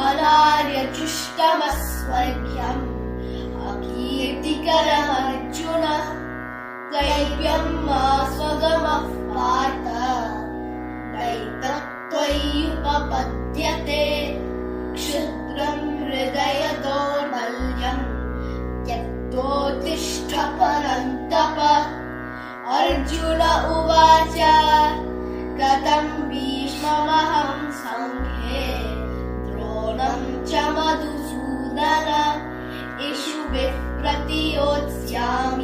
अनार्यजुष्टमस्वर्ग्यम् अकीर्तिकरमर्जुन दैव्यम् मा स्वगमः 想。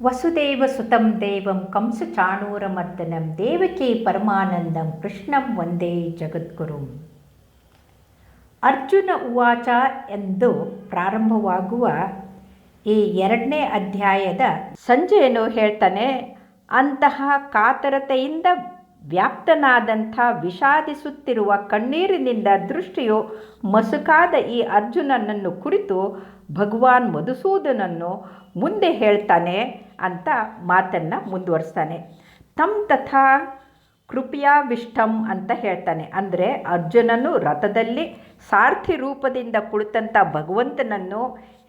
ವಸುದೇವ ಸುತಂ ದೇವಂ ಕಂಸ ಚಾಣೂರಮರ್ದನಂ ದೇವಕಿ ಪರಮಾನಂದಂ, ಕೃಷ್ಣಂ ವಂದೇ ಜಗದ್ಗುರುಂ. ಅರ್ಜುನ ಉವಾಚ ಎಂದು ಪ್ರಾರಂಭವಾಗುವ ಈ ಎರಡನೇ ಅಧ್ಯಾಯದ ಸಂಜೆಯನ್ನು ಹೇಳ್ತಾನೆ, ಅಂತಹ ಕಾತರತೆಯಿಂದ ವ್ಯಾಪ್ತನಾದಂಥ ವಿಷಾದಿಸುತ್ತಿರುವ ಕಣ್ಣೀರಿನಿಂದ ದೃಷ್ಟಿಯು ಮಸುಕಾದ ಈ ಅರ್ಜುನನನ್ನು ಕುರಿತು ಭಗವಾನ್ ಮಧುಸೂದನನ್ನು ಮುಂದೆ ಹೇಳ್ತಾನೆ ಅಂತ ಮಾತನ್ನು ಮುಂದುವರಿಸ್ತಾನೆ. ತಮ್ ತಥಾ ಕೃಪಯಾವಿಷ್ಟಂ ಅಂತ ಹೇಳ್ತಾನೆ. ಅಂದರೆ ಅರ್ಜುನನು ರಥದಲ್ಲಿ ಸಾರ್ಥಿ ರೂಪದಿಂದ ಕುಳಿತಂಥ ಭಗವಂತನನ್ನು,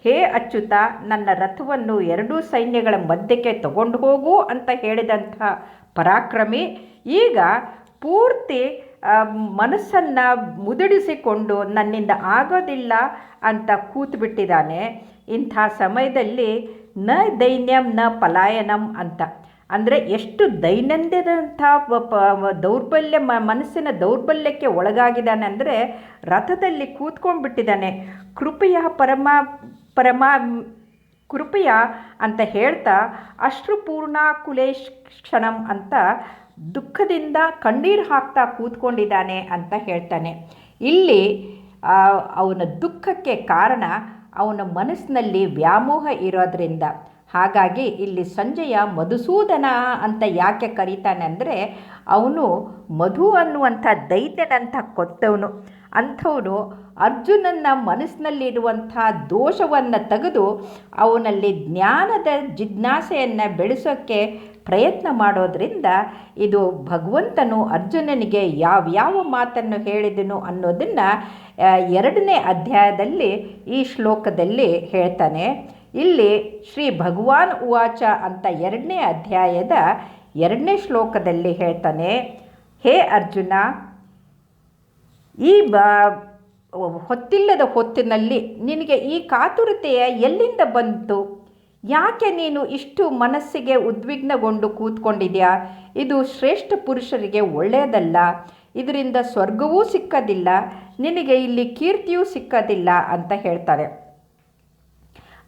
ಹೇ ಅಚ್ಯುತ, ನನ್ನ ರಥವನ್ನು ಎರಡೂ ಸೈನ್ಯಗಳ ಮಧ್ಯಕ್ಕೆ ತಗೊಂಡು ಹೋಗು ಅಂತ ಹೇಳಿದಂಥ ಪರಾಕ್ರಮಿ ಈಗ ಪೂರ್ತಿ ಮನಸ್ಸನ್ನು ಮುದುಡಿಸಿಕೊಂಡು ನನ್ನಿಂದ ಆಗೋದಿಲ್ಲ ಅಂತ ಕೂತ್ಬಿಟ್ಟಿದ್ದಾನೆ. ಇಂಥ ಸಮಯದಲ್ಲಿ ನ ದೈನ್ಯಂ, ನ ಪಲಾಯನಂ ಅಂತ. ಅಂದರೆ ಎಷ್ಟು ದೈನಂದಿನಂಥ ದೌರ್ಬಲ್ಯ, ಮ, ಮನಸ್ಸಿನ ದೌರ್ಬಲ್ಯಕ್ಕೆ ಒಳಗಾಗಿದ್ದಾನೆ ಅಂದರೆ ರಥದಲ್ಲಿ ಕೂತ್ಕೊಂಡ್ಬಿಟ್ಟಿದ್ದಾನೆ. ಕೃಪೆಯ ಪರಮ ಪರಮ, ಕೃಪೆಯ ಅಂತ ಹೇಳ್ತಾ ಅಶ್ರುಪೂರ್ಣಾಕುಲೇಶ್ ಕ್ಷಣಂ ಅಂತ ದುಃಖದಿಂದ ಕಣ್ಣೀರು ಹಾಕ್ತಾ ಕೂತ್ಕೊಂಡಿದ್ದಾನೆ ಅಂತ ಹೇಳ್ತಾನೆ. ಇಲ್ಲಿ ಅವನ ದುಃಖಕ್ಕೆ ಕಾರಣ ಅವನ ಮನಸ್ಸಿನಲ್ಲಿ ವ್ಯಾಮೋಹ ಇರೋದ್ರಿಂದ. ಹಾಗಾಗಿ ಇಲ್ಲಿ ಸಂಜಯ ಮಧುಸೂದನ ಅಂತ ಯಾಕೆ ಕರೀತಾನೆ ಅಂದರೆ, ಅವನು ಮಧು ಅನ್ನುವಂಥ ದೈತ್ಯನಂಥ ಕೊತ್ತವನು ಅಂಥವನು ಅರ್ಜುನನ ಮನಸ್ಸಿನಲ್ಲಿರುವಂಥ ದೋಷವನ್ನು ತೆಗೆದು ಅವನಲ್ಲಿ ಜ್ಞಾನದ ಜಿಜ್ಞಾಸೆಯನ್ನು ಬೆಳೆಸೋಕ್ಕೆ ಪ್ರಯತ್ನ ಮಾಡೋದರಿಂದ ಇದು ಭಗವಂತನು ಅರ್ಜುನನಿಗೆ ಯಾವ್ಯಾವ ಮಾತನ್ನು ಹೇಳಿದನು ಅನ್ನೋದನ್ನು ಎರಡನೇ ಅಧ್ಯಾಯದಲ್ಲಿ ಈ ಶ್ಲೋಕದಲ್ಲಿ ಹೇಳ್ತಾನೆ. ಇಲ್ಲಿ ಶ್ರೀ ಭಗವಾನ್ ಉವಾಚ ಅಂತ ಎರಡನೇ ಅಧ್ಯಾಯದ ಎರಡನೇ ಶ್ಲೋಕದಲ್ಲಿ ಹೇಳ್ತಾನೆ, ಹೇ ಅರ್ಜುನ, ಈ ಬ, ಹೊತ್ತಿಲ್ಲದ ಹೊತ್ತಿನಲ್ಲಿ ನಿನಗೆ ಈ ಕಾತುರತೆಯ ಎಲ್ಲಿಂದ ಬಂತು? ಯಾಕೆ ನೀನು ಇಷ್ಟು ಮನಸ್ಸಿಗೆ ಉದ್ವಿಗ್ನಗೊಂಡು ಕೂತ್ಕೊಂಡಿದ್ಯಾ? ಇದು ಶ್ರೇಷ್ಠ ಪುರುಷರಿಗೆ ಒಳ್ಳೆಯದಲ್ಲ. ಇದರಿಂದ ಸ್ವರ್ಗವೂ ಸಿಕ್ಕದಿಲ್ಲ, ನಿನಗೆ ಇಲ್ಲಿ ಕೀರ್ತಿಯೂ ಸಿಕ್ಕದಿಲ್ಲ ಅಂತ ಹೇಳ್ತಾರೆ.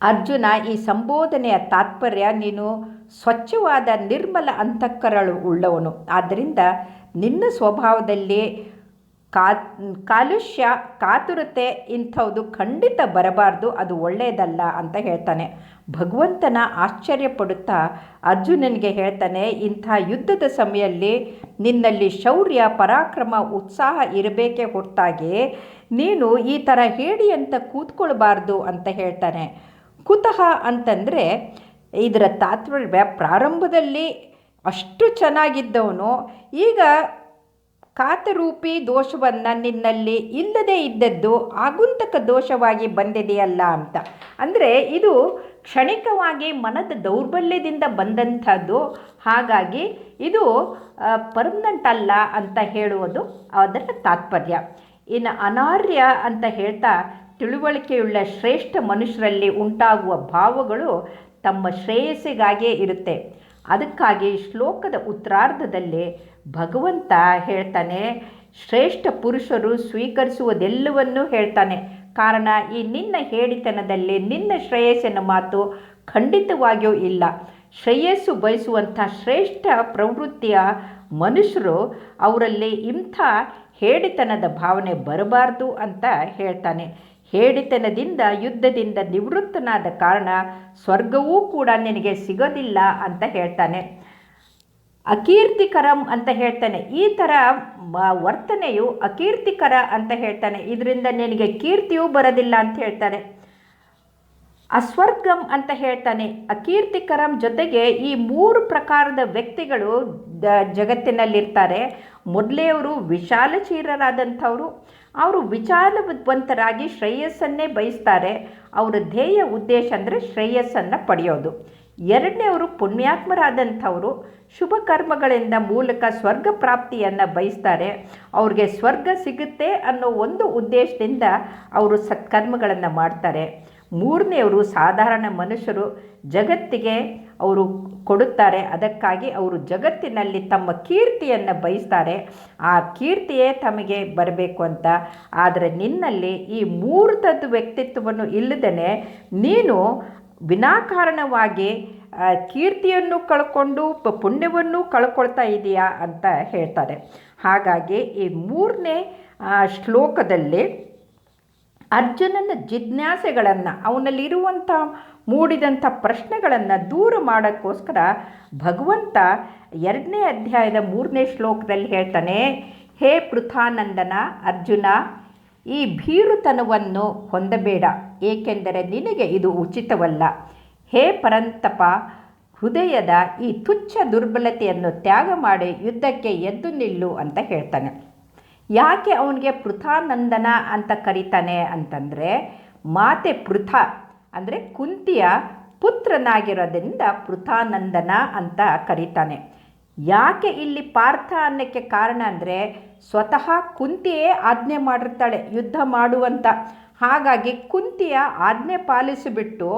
ಅರ್ಜುನ, ಈ ಸಂಬೋಧನೆಯ ತಾತ್ಪರ್ಯ ನೀನು ಸ್ವಚ್ಛವಾದ ನಿರ್ಮಲ ಅಂತಃಕರಳು ಉಳ್ಳವನು. ಆದ್ದರಿಂದ ನಿನ್ನ ಸ್ವಭಾವದಲ್ಲಿ ಕಾ, ಕಾಲುಷ್ಯ, ಕಾತುರತೆ ಇಂಥವುದು ಖಂಡಿತ ಬರಬಾರ್ದು, ಅದು ಒಳ್ಳೆಯದಲ್ಲ ಅಂತ ಹೇಳ್ತಾನೆ. ಭಗವಂತನ ಆಶ್ಚರ್ಯಪಡುತ್ತಾ ಅರ್ಜುನನಿಗೆ ಹೇಳ್ತಾನೆ, ಇಂಥ ಯುದ್ಧದ ಸಮಯದಲ್ಲಿ ನಿನ್ನಲ್ಲಿ ಶೌರ್ಯ, ಪರಾಕ್ರಮ, ಉತ್ಸಾಹ ಇರಬೇಕೇ ಹೊರತಾಗಿ ನೀನು ಈ ಥರ ಹೇಳಿ ಅಂತ ಕೂತ್ಕೊಳ್ಬಾರ್ದು ಅಂತ ಹೇಳ್ತಾನೆ. ಕುತಃ ಅಂತಂದರೆ ಇದರ ತಾತ್ಪರ್ಯ ಪ್ರಾರಂಭದಲ್ಲಿ ಅಷ್ಟು ಚೆನ್ನಾಗಿದ್ದವನು, ಈಗ ಕಾತರೂಪಿ ದೋಷವನ್ನು ನಿನ್ನಲ್ಲಿ ಇಲ್ಲದೇ ಇದ್ದದ್ದು ಆಗುಂತಕ ದೋಷವಾಗಿ ಬಂದಿದೆಯಲ್ಲ ಅಂತ. ಅಂದರೆ ಇದು ಕ್ಷಣಿಕವಾಗಿ ಮನದ ದೌರ್ಬಲ್ಯದಿಂದ ಬಂದಂಥದ್ದು. ಹಾಗಾಗಿ ಇದು ಪರ್ಮನೆಂಟ್ ಅಲ್ಲ ಅಂತ ಹೇಳುವುದು ಅದರ ತಾತ್ಪರ್ಯ. ಇನ್ನು ಅನಾರ್ಯ ಅಂತ ಹೇಳ್ತಾ ತಿಳುವಳಿಕೆಯುಳ್ಳ ಶ್ರೇಷ್ಠ ಮನುಷ್ಯರಲ್ಲಿ ಉಂಟಾಗುವ ಭಾವಗಳು ತಮ್ಮ ಶ್ರೇಯಸ್ಸಿಗಾಗಿಯೇ ಇರುತ್ತೆ. ಅದಕ್ಕಾಗಿ ಶ್ಲೋಕದ ಉತ್ತರಾರ್ಧದಲ್ಲಿ ಭಗವಂತ ಹೇಳ್ತಾನೆ, ಶ್ರೇಷ್ಠ ಪುರುಷರು ಸ್ವೀಕರಿಸುವುದೆಲ್ಲವನ್ನೂ ಹೇಳ್ತಾನೆ. ಕಾರಣ, ಈ ನಿನ್ನ ಹೇಳಿತನದಲ್ಲಿ ನಿನ್ನ ಶ್ರೇಯಸ್ಸಿನ ಮಾತು ಖಂಡಿತವಾಗಿಯೂ ಇಲ್ಲ. ಶ್ರೇಯಸ್ಸು ಬಯಸುವಂಥ ಶ್ರೇಷ್ಠ ಪ್ರವೃತ್ತಿಯ ಮನುಷ್ಯರು ಅವರಲ್ಲಿ ಇಂಥ ಹೇಳಿತನದ ಭಾವನೆ ಬರಬಾರ್ದು ಅಂತ ಹೇಳ್ತಾನೆ. ಹೇಡಿತನದಿಂದ ಯುದ್ಧದಿಂದ ನಿವೃತ್ತನಾದ ಕಾರಣ ಸ್ವರ್ಗವೂ ಕೂಡ ನಿನಗೆ ಸಿಗೋದಿಲ್ಲ ಅಂತ ಹೇಳ್ತಾನೆ. ಅಕೀರ್ತಿಕರಂ ಅಂತ ಹೇಳ್ತಾನೆ. ಈ ಥರ ವರ್ತನೆಯು ಅಕೀರ್ತಿಕರ ಅಂತ ಹೇಳ್ತಾನೆ. ಇದರಿಂದ ನಿನಗೆ ಕೀರ್ತಿಯೂ ಬರೋದಿಲ್ಲ ಅಂತ ಹೇಳ್ತಾನೆ. ಅಸ್ವರ್ಗಂ ಅಂತ ಹೇಳ್ತಾನೆ. ಅಕೀರ್ತಿಕರಂ ಜೊತೆಗೆ ಈ ಮೂರು ಪ್ರಕಾರದ ವ್ಯಕ್ತಿಗಳು ಜಗತ್ತಿನಲ್ಲಿರ್ತಾರೆ ಜಗತ್ತಿನಲ್ಲಿರ್ತಾರೆ. ಅವರು ವಿಶಾಲಚೀರರಾದಂಥವರು. ಅವರು ವಿಚಾರವಂತರಾಗಿ ಶ್ರೇಯಸ್ಸನ್ನೇ ಬಯಸ್ತಾರೆ. ಅವರ ಧ್ಯೇಯ ಉದ್ದೇಶ ಅಂದರೆ ಶ್ರೇಯಸ್ಸನ್ನು ಪಡೆಯೋದು. ಎರಡನೇವರು ಪುಣ್ಯಾತ್ಮರಾದಂಥವರು. ಶುಭ ಕರ್ಮಗಳಿಂದ ಮೂಲಕ ಸ್ವರ್ಗ ಪ್ರಾಪ್ತಿಯನ್ನು ಬಯಸ್ತಾರೆ. ಅವ್ರಿಗೆ ಸ್ವರ್ಗ ಸಿಗುತ್ತೆ ಅನ್ನೋ ಒಂದು ಉದ್ದೇಶದಿಂದ ಅವರು ಸತ್ಕರ್ಮಗಳನ್ನು ಮಾಡ್ತಾರೆ. ಮೂರನೆಯವರು ಸಾಧಾರಣ ಮನುಷ್ಯರು. ಜಗತ್ತಿಗೆ ಅವರು ಕೊಡುತ್ತಾರೆ. ಅದಕ್ಕಾಗಿ ಅವರು ಜಗತ್ತಿನಲ್ಲಿ ತಮ್ಮ ಕೀರ್ತಿಯನ್ನು ಬಯಸ್ತಾರೆ. ಆ ಕೀರ್ತಿಯೇ ತಮಗೆ ಬರಬೇಕು ಅಂತ. ಆದರೆ ನಿನ್ನಲ್ಲಿ ಈ ಮೂರ್ತದ ವ್ಯಕ್ತಿತ್ವವನ್ನು ಇಲ್ಲದೇ ನೀನು ವಿನಾಕಾರಣವಾಗಿ ಕೀರ್ತಿಯನ್ನು ಕಳ್ಕೊಂಡು ಪುಣ್ಯವನ್ನು ಕಳ್ಕೊಳ್ತಾ ಇದೆಯಾ ಅಂತ ಹೇಳ್ತಾರೆ. ಹಾಗಾಗಿ ಈ ಮೂರನೇ ಶ್ಲೋಕದಲ್ಲಿ ಅರ್ಜುನನ ಜಿಜ್ಞಾಸೆಗಳನ್ನು ಅವನಲ್ಲಿರುವಂಥ ಮೂಡಿದಂಥ ಪ್ರಶ್ನೆಗಳನ್ನು ದೂರ ಮಾಡೋಕ್ಕೋಸ್ಕರ ಭಗವಂತ ಎರಡನೇ ಅಧ್ಯಾಯದ ಮೂರನೇ ಶ್ಲೋಕದಲ್ಲಿ ಹೇಳ್ತಾನೆ, ಹೇ ಪೃಥಾನಂದನ, ಅರ್ಜುನ, ಈ ಭೀರುತನವನ್ನು ಹೊಂದಬೇಡ, ಏಕೆಂದರೆ ನಿನಗೆ ಇದು ಉಚಿತವಲ್ಲ. ಹೇ ಪರಂತಪ, ಹೃದಯದ ಈ ತುಚ್ಛ ದುರ್ಬಲತೆಯನ್ನು ತ್ಯಾಗ ಮಾಡಿ ಯುದ್ಧಕ್ಕೆ ಎದ್ದು ನಿಲ್ಲು, ಅಂತ ಹೇಳ್ತಾನೆ. ಯಾಕೆ ಅವನಿಗೆ ಪೃಥಾನಂದನ ಅಂತ ಕರೀತಾನೆ ಅಂತಂದರೆ, ಮಾತೆ ಪೃಥ ಅಂದರೆ ಕುಂತಿಯ ಪುತ್ರನಾಗಿರೋದ್ರಿಂದ ಪೃಥಾನಂದನ ಅಂತ ಕರೀತಾನೆ. ಯಾಕೆ ಇಲ್ಲಿ ಪಾರ್ಥ ಅನ್ನೋಕ್ಕೆ ಕಾರಣ ಅಂದರೆ ಸ್ವತಃ ಕುಂತಿಯೇ ಆಜ್ಞೆ ಮಾಡಿರ್ತಾಳೆ, ಯುದ್ಧ ಮಾಡುವಂಥ ಹಾಗಾಗಿ ಕುಂತಿಯ ಆಜ್ಞೆ ಪಾಲಿಸಿಬಿಟ್ಟು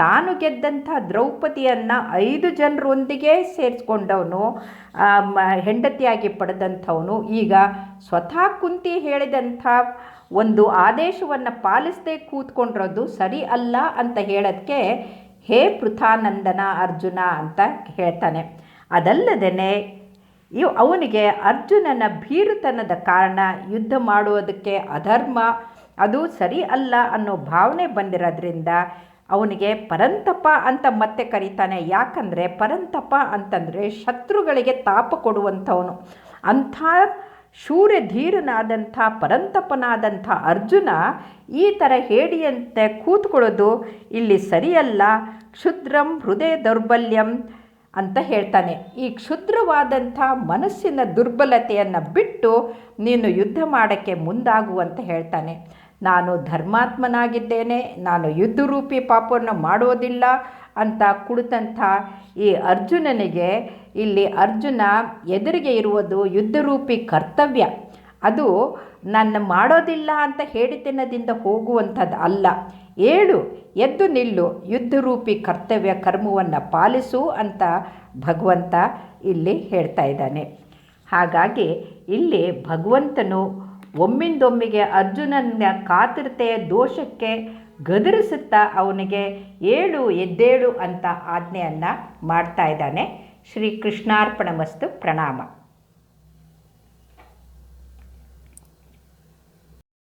ತಾನು ಗೆದ್ದಂಥ ದ್ರೌಪದಿಯನ್ನು ಐದು ಜನರೊಂದಿಗೆ ಸೇರಿಸ್ಕೊಂಡವನು ಹೆಂಡತಿಯಾಗಿ ಪಡೆದಂಥವನು. ಈಗ ಸ್ವತಃ ಕುಂತಿ ಹೇಳಿದಂಥ ಒಂದು ಆದೇಶವನ್ನು ಪಾಲಿಸದೆ ಕೂತ್ಕೊಂಡಿರೋದು ಸರಿ ಅಲ್ಲ ಅಂತ ಹೇಳೋದಕ್ಕೆ ಹೇ ಪೃಥಾನಂದನ ಅರ್ಜುನ ಅಂತ ಹೇಳ್ತಾನೆ. ಅದಲ್ಲದೇ ಇವು ಅವನಿಗೆ ಅರ್ಜುನನ ಭೀರುತನದ ಕಾರಣ ಯುದ್ಧ ಮಾಡುವುದಕ್ಕೆ ಅಧರ್ಮ, ಅದು ಸರಿ ಅಲ್ಲ ಅನ್ನೋ ಭಾವನೆ ಬಂದಿರೋದ್ರಿಂದ ಅವನಿಗೆ ಪರಂತಪ ಅಂತ ಮತ್ತೆ ಕರೀತಾನೆ. ಯಾಕಂದರೆ ಪರಂತಪ ಅಂತಂದರೆ ಶತ್ರುಗಳಿಗೆ ತಾಪ ಕೊಡುವಂಥವನು. ಅಂಥ ಶೂರ್ಯ ಧೀರನಾದಂಥ ಪರಂತಪನಾದಂಥ ಅರ್ಜುನ ಈ ಥರ ಹೇಡಿಯಂತೆ ಕೂತ್ಕೊಳ್ಳೋದು ಇಲ್ಲಿ ಸರಿಯಲ್ಲ. ಕ್ಷುದ್ರಂ ಹೃದಯ ದೌರ್ಬಲ್ಯಂ ಅಂತ ಹೇಳ್ತಾನೆ. ಈ ಕ್ಷುದ್ರವಾದಂಥ ಮನಸ್ಸಿನ ದುರ್ಬಲತೆಯನ್ನು ಬಿಟ್ಟು ನೀನು ಯುದ್ಧ ಮಾಡೋಕ್ಕೆ ಮುಂದಾಗುವಂತ ಹೇಳ್ತಾನೆ. ನಾನು ಧರ್ಮಾತ್ಮನಾಗಿದ್ದೇನೆ, ನಾನು ಯುದ್ಧರೂಪಿ ಪಾಪವನ್ನು ಮಾಡೋದಿಲ್ಲ ಅಂತ ಕುಳಿತಂಥ ಈ ಅರ್ಜುನನಿಗೆ ಇಲ್ಲಿ ಅರ್ಜುನ ಎದುರಿಗೆ ಇರುವುದು ಯುದ್ಧರೂಪಿ ಕರ್ತವ್ಯ. ಅದು ನನ್ನ ಮಾಡೋದಿಲ್ಲ ಅಂತ ಹೇಳಿತನದಿಂದ ಹೋಗುವಂಥದ್ದು ಅಲ್ಲ. ಏಳು, ಎದ್ದು ನಿಲ್ಲು, ಯುದ್ಧರೂಪಿ ಕರ್ತವ್ಯ ಕರ್ಮವನ್ನು ಪಾಲಿಸು ಅಂತ ಭಗವಂತ ಇಲ್ಲಿ ಹೇಳ್ತಾ ಇದ್ದಾನೆ. ಹಾಗಾಗಿ ಇಲ್ಲಿ ಭಗವಂತನು ಒಮ್ಮಿಂದೊಮ್ಮಿಗೆ ಅರ್ಜುನನ ಕಾತುರತೆಯ ದೋಷಕ್ಕೆ ಗದರಿಸುತ್ತಾ ಅವನಿಗೆ ಏಳು ಎದ್ದೇಳು ಅಂತ ಆಜ್ಞೆಯನ್ನು ಮಾಡ್ತಾ ಇದ್ದಾನೆ. శ్రీకృష్ణార్పణమస్తు ప్రణామం